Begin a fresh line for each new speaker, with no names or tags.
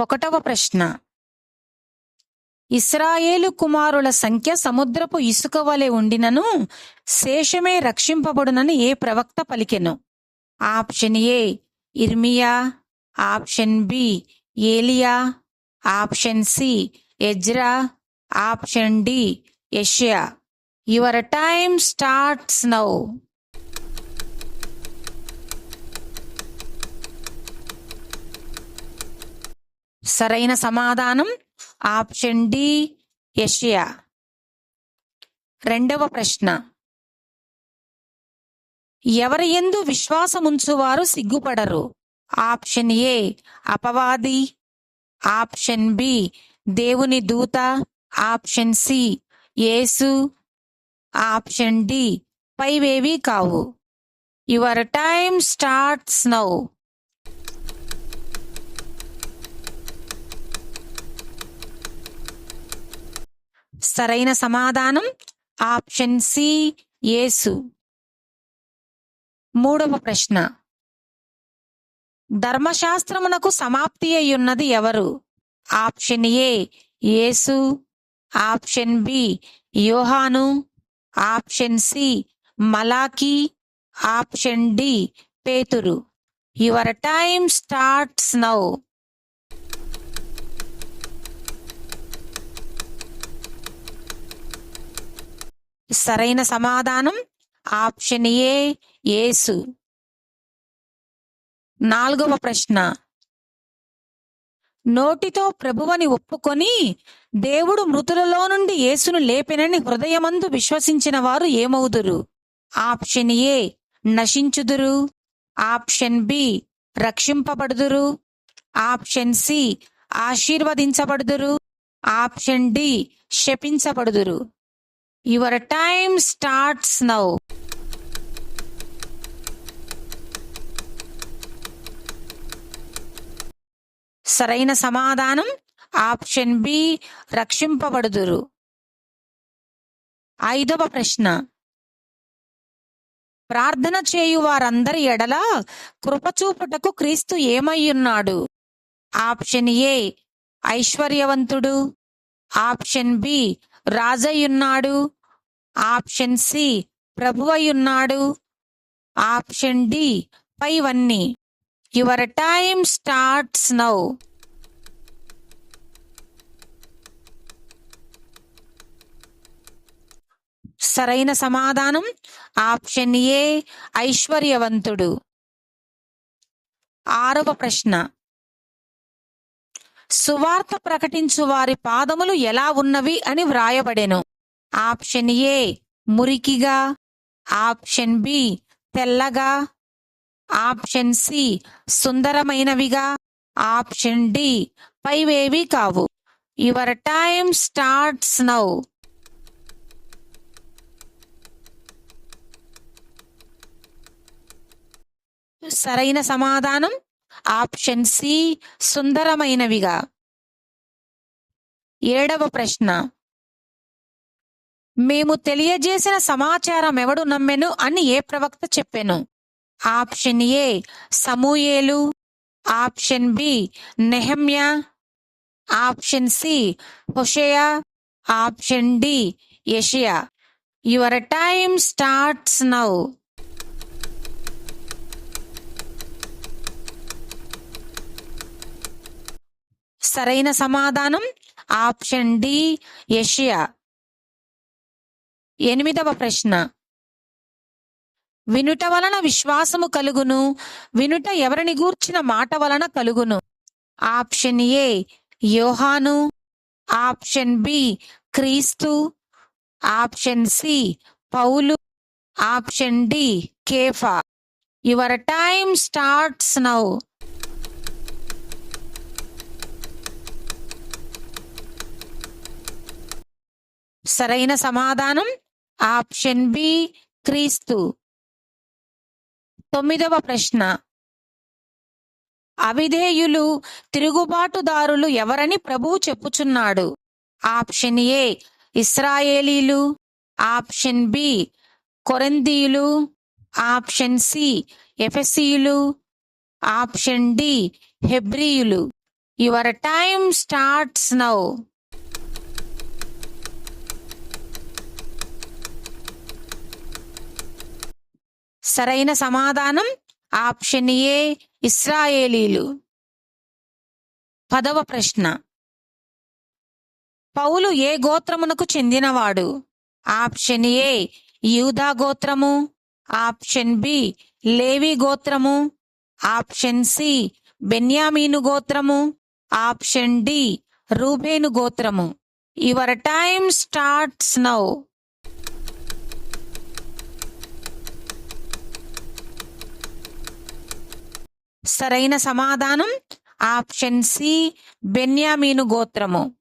ఒకటవ ప్రశ్న. ఇస్రాయేలు కుమారుల సంఖ్య సముద్రపు ఇసుక వలె ఉండినను శేషమే రక్షింపబడునని ఏ ప్రవక్త పలికెను? ఆప్షన్ ఏ ఇర్మియా ఆప్షన్ బి ఏలియా option C Ezra option D యెషయా. Your time starts now. సరైన సమాధానం. ఆప్షన్ డి యషియా. రెండవ ప్రశ్న. ఎవరి ఎందు విశ్వాసముంచువారు సిగ్గుపడరు? ఆప్షన్ ఏ అపవాది. ఆప్షన్ బి దేవుని దూత. ఆప్షన్ సి యేసు. ఆప్షన్ డి పైవేవి కావు. Your time starts now. సరైన సమాధానం? ఆప్షన్ సి యేసు. మూడవ ప్రశ్న. ధర్మశాస్త్రమునకు సమాప్తి అయ్యున్నది ఎవరు? ఆప్షన్ ఏ యేసు. ఆప్షన్ బి యోహాను. ఆప్షన్ సి మలాకి ఆప్షన్ డి పేతురు. Your time starts now. సరైన సమాధానం? ఆప్షన్ ఏ యేసు. నాలుగవ ప్రశ్న. నోటితో ప్రభువని ఒప్పుకొని దేవుడు మృతులలో నుండి యేసును లేపినని హృదయమందు విశ్వసించిన వారు ఏమవుదురు? ఆప్షన్ ఏ నశించుదురు. ఆప్షన్ బి రక్షింపబడుదురు. ఆప్షన్ సి ఆశీర్వదించబడుదురు. ఆప్షన్ డి శపించబడుదురు. యువర్ టైమ్ స్టార్ట్స్ నౌ సరైన సమాధానం ఆప్షన్ బి రక్షింపబడుదురు. ఐదవ ప్రశ్న. ప్రార్థన చేయు వారందరి ఎడల కృపచూపుటకు క్రీస్తు ఏమయ్యున్నాడు? ఆప్షన్ ఏ ఐశ్వర్యవంతుడు. ఆప్షన్ బి రాజయ్యున్నాడు. ఆప్షన్ సి ప్రభువయ్యున్నాడు. ఆప్షన్ డి పైవన్నీ. Your time starts now. సరైన సమాధానం ఆప్షన్ ఏ ఐశ్వర్యవంతుడు. ఆరవ ప్రశ్న. సువార్త ప్రకటించు వారి పాదములు ఎలా ఉన్నవి అని వ్రాయబడెను. ఆప్షన్ ఏ మురికిగా ఆప్షన్ బి తెల్లగా ఆప్షన్ సి సుందరమైనవిగా ఆప్షన్ డి పైవేవి కావు. Your time starts now. సరైన సమాధానం ఆప్షన్ సి సుందరమైనవిగా. ఏడవ ప్రశ్న. మేము తెలియజేసిన సమాచారం ఎవడు నమ్మెను అని ఏ ప్రవక్త చెప్పెను. ఆప్షన్ ఏ సమూయేలు ఆప్షన్ బి నెహమ్యా ఆప్షన్ సి హుషయా ఆప్షన్ డి యషియా. Your time starts now. సరైన సమాధానం ఆప్షన్ డి యషియా. ఎనిమిదవ ప్రశ్న. వినుట వలన విశ్వాసము కలుగును వినుట ఎవరిని గూర్చిన మాట వలన కలుగును? ఆప్షన్ ఏ యోహాను ఆప్షన్ బి క్రీస్తు ఆప్షన్ సి పౌలు option D కేఫా. Your time starts now. సరైన సమాధానం ఆప్షన్ బి క్రీస్తు. తొమ్మిదవ ప్రశ్న. అవిధేయులు తిరుగుబాటుదారులు ఎవరని ప్రభువు చెప్పుచున్నాడు? ఆప్షన్ ఏ ఇస్రాయేలీలు. ఆప్షన్ బి కొరందీయులు. ఆప్షన్ సి ఎఫెసీయులు. Option D హెబ్రియులు. Your time starts now. సరైన సమాధానం ఆప్షన్ ఏ ఇస్రాయేలీలు. పదవ ప్రశ్న. పౌలు ఏ గోత్రమునకు చెందినవాడు? ఆప్షన్ ఏ యూదా గోత్రము. ఆప్షన్ బి లేవి గోత్రము. ఆప్షన్ సి బెన్యామీను గోత్రము. ఆప్షన్ డి రూబేను గోత్రము. Your time starts now. సరైన సమాధానం ఆప్షన్ సి బెన్యామీను గోత్రము.